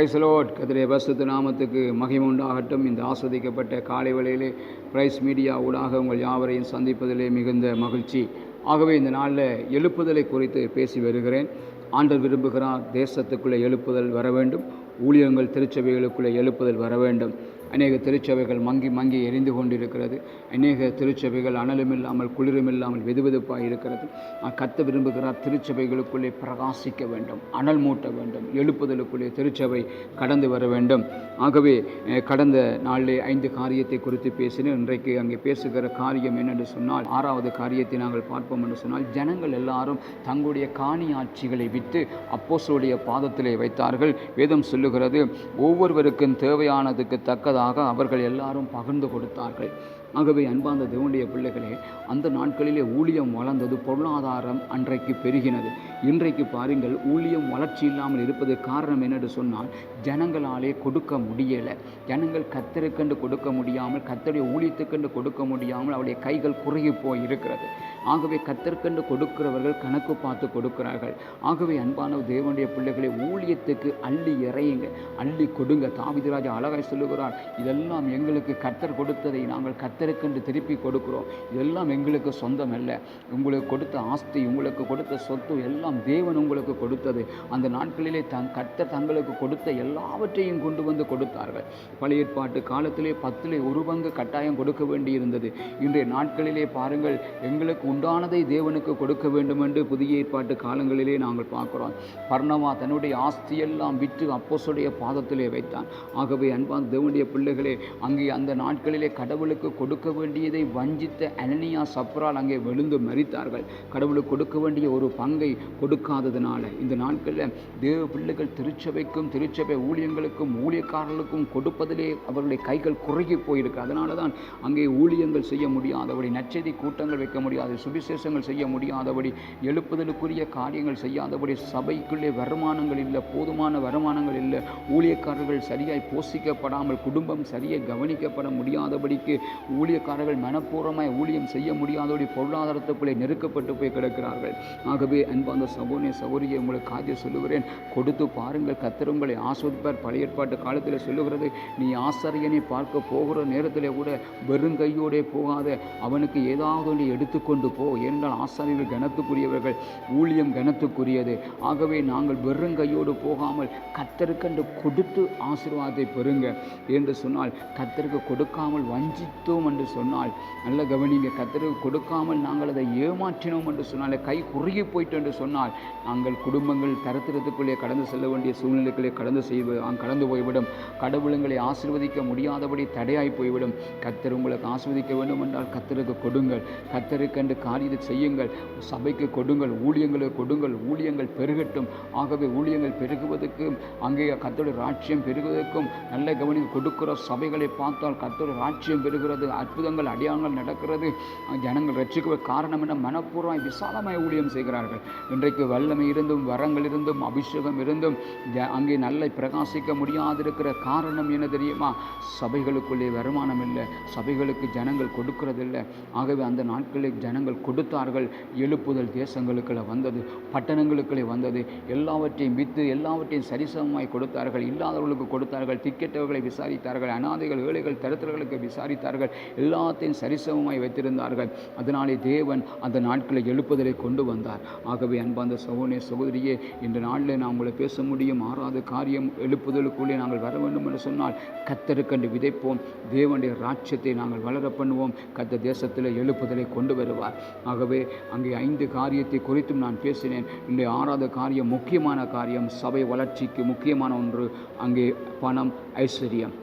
கத்திரிய பசுத்த நாமத்துக்கு மகிமை உண்டாகட்டும். இந்த ஆஸ்வதிக்கப்பட்ட காலை வேளையிலே பிரைஸ் மீடியா ஊடாக உங்கள் யாவரையும் சந்திப்பதிலே மிகுந்த மகிழ்ச்சி. ஆகவே இந்த நாளில் எழுப்புதலை குறித்து பேசி வருகிறேன். ஆண்டர் விரும்புகிறார் தேசத்துக்குள்ளே எழுப்புதல் வர வேண்டும். ஊழியங்கள் திருச்சபைகளுக்குள்ளே எழுப்புதல் வர வேண்டும். அநேக திருச்சபைகள் மங்கி மங்கி எரிந்து கொண்டிருக்கிறது. அநேக திருச்சபைகள் அனலும் இல்லாமல் குளிரும் இல்லாமல் வெதுவெதுப்பாக இருக்கிறது கத்த விரும்புகிறார் திருச்சபைகளுக்குள்ளே பிரகாசிக்க வேண்டும் அனல் மூட்ட வேண்டும் எழுப்புதலுக்குள்ளே திருச்சபை கடந்து வர வேண்டும். ஆகவே கடந்த நாளிலே ஐந்து காரியத்தை குறித்து பேசினேன். இன்றைக்கு அங்கே பேசுகிற காரியம் என்னென்று சொன்னால் ஆறாவது காரியத்தை நாங்கள் பார்ப்போம் என்று சொன்னால் ஜனங்கள் எல்லாரும் தங்களுடைய காணி ஆட்சிகளை விற்று அப்போசோடைய பாதத்திலே வைத்தார்கள். வேதம் சொல்லுகிறது ஒவ்வொருவருக்கும் தேவையானதுக்கு தக்கதாக அவர்கள் எல்லாரும் பகிர்ந்து கொடுத்தார்கள். ஆகவே அன்பார்ந்த தேவனுடைய பிள்ளைகளே அந்த நாட்களிலே ஊழியம் வளர்ந்தது பொருளாதாரம் அன்றைக்கு பெருகினது. இன்றைக்கு பாருங்கள் ஊழியம் வளர்ச்சி இல்லாமல் இருப்பது காரணம் என்னென்று சொன்னால் ஜனங்களாலே கொடுக்க முடியலை. ஜனங்கள் கத்தருக்கென்று கொடுக்க முடியாமல் கத்தருடைய ஊழியத்துக்கென்று கொடுக்க முடியாமல் அவருடைய கைகள் குறுகி போய் இருக்கிறது ஆகவே கத்தற்கென்று கொடுக்கிறவர்கள் கணக்கு பார்த்து கொடுக்கிறார்கள். ஆகவே அன்பான தேவனுடைய பிள்ளைகளை ஊழியத்துக்கு அள்ளி இறையுங்க. அள்ளி கொடுங்க. தாவிதராஜா அழகாய் சொல்லுகிறார் இதெல்லாம் எங்களுக்கு கத்தர் கொடுத்ததை நாங்கள் கத்தருக்கென்று திருப்பி கொடுக்குறோம். எல்லாம் எங்களுக்கு சொந்தம் அல்ல. உங்களுக்கு கொடுத்த ஆஸ்தி உங்களுக்கு கொடுத்த சொத்து எல்லாம் தேவன் உங்களுக்கு கொடுத்தது. அந்த நாட்களிலே தங் கத்தர் தங்களுக்கு கொடுத்த எல்லாவற்றையும் கொண்டு வந்து கொடுத்தார்கள். பழைய ஏற்பாட்டு காலத்திலே பத்திலே ஒரு பங்கு கட்டாயம் கொடுக்க வேண்டியிருந்தது. இன்றைய நாட்களிலே பாருங்கள் எங்களுக்கு உண்டானதை தேவனுக்கு கொடுக்க வேண்டும் என்று புதிய ஏற்பாட்டு காலங்களிலே நாங்கள் பார்க்கிறோம். பர்ணவா தன்னுடைய ஆஸ்தியெல்லாம் விற்று அப்போசுடைய பாதத்திலே வைத்தான். ஆகவே அன்பான் தேவனுடைய பிள்ளைகளே அங்கே அந்த நாட்களிலே கடவுளுக்கு கொடுக்க வேண்டியதை வஞ்சித்த அனனியா சப்ரால் அங்கே விழுந்து மறித்தார்கள் கடவுளுக்கு கொடுக்க வேண்டிய ஒரு பங்கை கொடுக்காததுனால இந்த நாட்களில் தேவ பிள்ளைகள் திருச்சபைக்கும் திருச்சபை ஊழியங்களுக்கும் ஊழியக்காரர்களுக்கும் கொடுப்பதிலே அவர்களுடைய கைகள் குறுகி போயிருக்கு. அதனால தான் அங்கே ஊழியங்கள் செய்ய முடியாதபடி நச்செதி கூட்டங்கள் வைக்க முடியாது சுவிசேஷங்கள் செய்ய முடியாதபடி எழுப்புதலுக்குரிய காரியங்கள் செய்யாதபடி சபைக்குள்ளே வருமானங்கள் இல்லை போதுமான வருமானங்கள் இல்லை ஊழியக்காரர்கள் சரியாய் போஷிக்கப்படாமல் குடும்பம் சரியாக கவனிக்கப்பட முடியாதபடிக்கு ஊழியக்காரர்கள் மனப்பூர்வமாய் ஊழியம் செய்ய முடியாதோடு பொருளாதாரத்துக்குள்ளே நெருக்கப்பட்டு போய் கிடக்கிறார்கள். ஆகவே அன்பாந்த சகோனிய சகோரியை உங்களுக்கு காதிய சொல்லுகிறேன். கொடுத்து பாருங்கள் கத்தர் உங்களை ஆஸ்வதிப்பார். பழைய ஏற்பாட்டு காலத்தில் சொல்லுகிறது நீ ஆசாரியனை பார்க்க போகிற நேரத்தில் கூட வெறுங்கையோடே போகாத. அவனுக்கு ஏதாவது ஒன்றை எடுத்துக்கொண்டு போ. ஏனென்றால் ஆசாரியர்கள் கனத்துக்குரியவர்கள் ஊழியம் கனத்துக்குரியது. ஆகவே நாங்கள் வெறுங்கையோடு போகாமல் கத்தருக்கென்று கொடுத்து ஆசீர்வாதத்தை பெறுங்க. என்று சொன்னால் கத்தருக்கு கொடுக்காமல் வஞ்சித்தோம் என்று சொன்னால் நல்ல கவனிங்க கத்தருக்கு கொடுக்காமல் நாங்கள் அதை ஏமாற்றினோம் என்று சொன்னால் கை குறுகி போயிட்டு என்று சொன்னால் நாங்கள் குடும்பங்கள் தரத்திரத்துக்குள்ளே கடந்து செல்ல வேண்டிய சூழ்நிலைகளை கடந்து செய்வது கடந்து போய்விடும். கடவுளுங்களை ஆசீர்வதிக்க முடியாதபடி தடையாய் போய்விடும். கத்தர் உங்களுக்கு ஆசிர்வதிக்க வேண்டும் என்றால் கத்தருக்கு கொடுங்கள். கத்தருக்கென்று காரியத்தை செய்யுங்கள். சபைக்கு கொடுங்கள் ஊழியங்களுக்கு கொடுங்கள். ஊழியங்கள் பெருகட்டும். ஆகவே ஊழியங்கள் பெருகுவதற்கும் அங்கே கத்தோட ராட்சியம் பெருகுவதற்கும் நல்ல கவனி கொடுக்கிற சபைகளை பார்த்தால் கத்தோட ராட்சியம் பெறுகிறது அற்புதங்கள் அடையாளங்கள் நடக்கிறது. ஜனங்கள் ரட்சிக்க காரணம் என மனப்பூர்வமாய் விசாலமாய் ஊழியம் செய்கிறார்கள். இன்றைக்கு வல்லமை இருந்தும் வரங்கள் இருந்தும் அபிஷேகம் இருந்தும் அங்கே நல்ல பிரகாசிக்க முடியாதிருக்கிற காரணம் என்ன தெரியுமா? சபைகளுக்குள்ளே வருமானம் இல்லை. சபைகளுக்கு ஜனங்கள் கொடுக்கறதில்லை. ஆகவே அந்த நாட்களில் ஜனங்கள் கொடுத்தார்கள். எழுப்புதல் தேசங்களுக்குள்ள வந்தது பட்டணங்களுக்குள்ளே வந்தது. எல்லாவற்றையும் விற்று எல்லாவற்றையும் சரிசமமாய் கொடுத்தார்கள். இல்லாதவர்களுக்கு கொடுத்தார்கள். திக்கெட்டவர்களை விசாரித்தார்கள். அனாதைகள் ஏழைகள் தருத்தர்களுக்கு விசாரித்தார்கள். எல்லாத்தையும் சரிசமமாய் வைத்திருந்தார்கள். அதனாலே தேவன் அந்த நாட்களை எழுப்புதலை கொண்டு வந்தார். ஆகவே அன்பாந்த சகோனே சகோதரியே இந்த நாளில் நான் உங்களை பேச முடியும் ஆறாவது காரியம் எழுப்புதலுக்குள்ளே நாங்கள் வர வேண்டும் என்று சொன்னால் கத்தருக்கண்டு விதைப்போம். தேவனுடைய ராட்சியத்தை நாங்கள் வளர பண்ணுவோம். கத்த தேசத்தில் எழுப்புதலை கொண்டு வருவார். ஆகவே அங்கே ஐந்து காரியத்தை குறித்தும் நான் பேசினேன். இன்றைய ஆறாவது காரியம் முக்கியமான காரியம் சபை வளர்ச்சிக்கு முக்கியமான ஒன்று அங்கே பணம் ஐஸ்வர்யம்.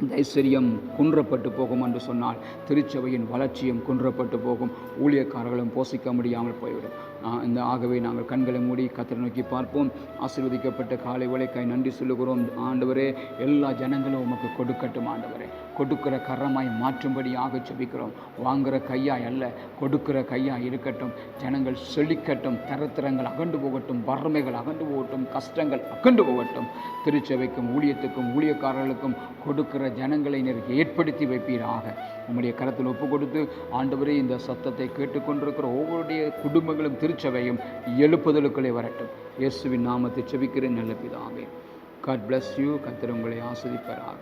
இந்த ஐஸ்வர்யம் குன்றப்பட்டு போகும் என்று சொன்னால் திருச்சபையின் வளர்ச்சியும் குன்றப்பட்டு போகும். ஊழியக்காரர்களும் போசிக்க முடியாமல் போய்விடும். இந்த ஆகவே நாங்கள் கண்களை மூடி கத்தரை நோக்கி பார்ப்போம். ஆசீர்வதிக்கப்பட்ட காலை வேலைக்காய் நன்றி சொல்லுகிறோம். ஆண்டவரே எல்லா ஜனங்களும் உமக்கு கொடுக்கட்டும் ஆண்டவரே. கொடுக்கிற கரமாய் மாற்றும்படியாக செபிக்கிறோம் வாங்குகிற கையாய் அல்ல கொடுக்கிற கையாய் இருக்கட்டும். ஜனங்கள் செழிக்கட்டும். தரத்திரங்கள் அகண்டு போகட்டும். வறுமைகள் அகண்டு போகட்டும். கஷ்டங்கள் அகண்டு போகட்டும். திருச்சபைக்கும் ஊழியத்துக்கும் ஊழியக்காரர்களுக்கும் கொடுக்கிற ஜனங்களை நீர் ஏற்படுத்தி வைப்பீராக. உம்முடைய கரத்தில் ஒப்பு கொடுத்து ஆண்டவரே இந்த சத்தத்தை கேட்டுக்கொண்டிருக்கிற ஒவ்வொருடைய குடும்பங்களும் திருச்சபையும் எழுப்புதலுக்குள்ளே வரட்டும். இயேசுவின் நாமத்தை செபிக்கிறேன் நல்ல பிதாவே. காட் பிளஸ் யூ கத்திர உங்களை ஆஸ்வதிப்பாராக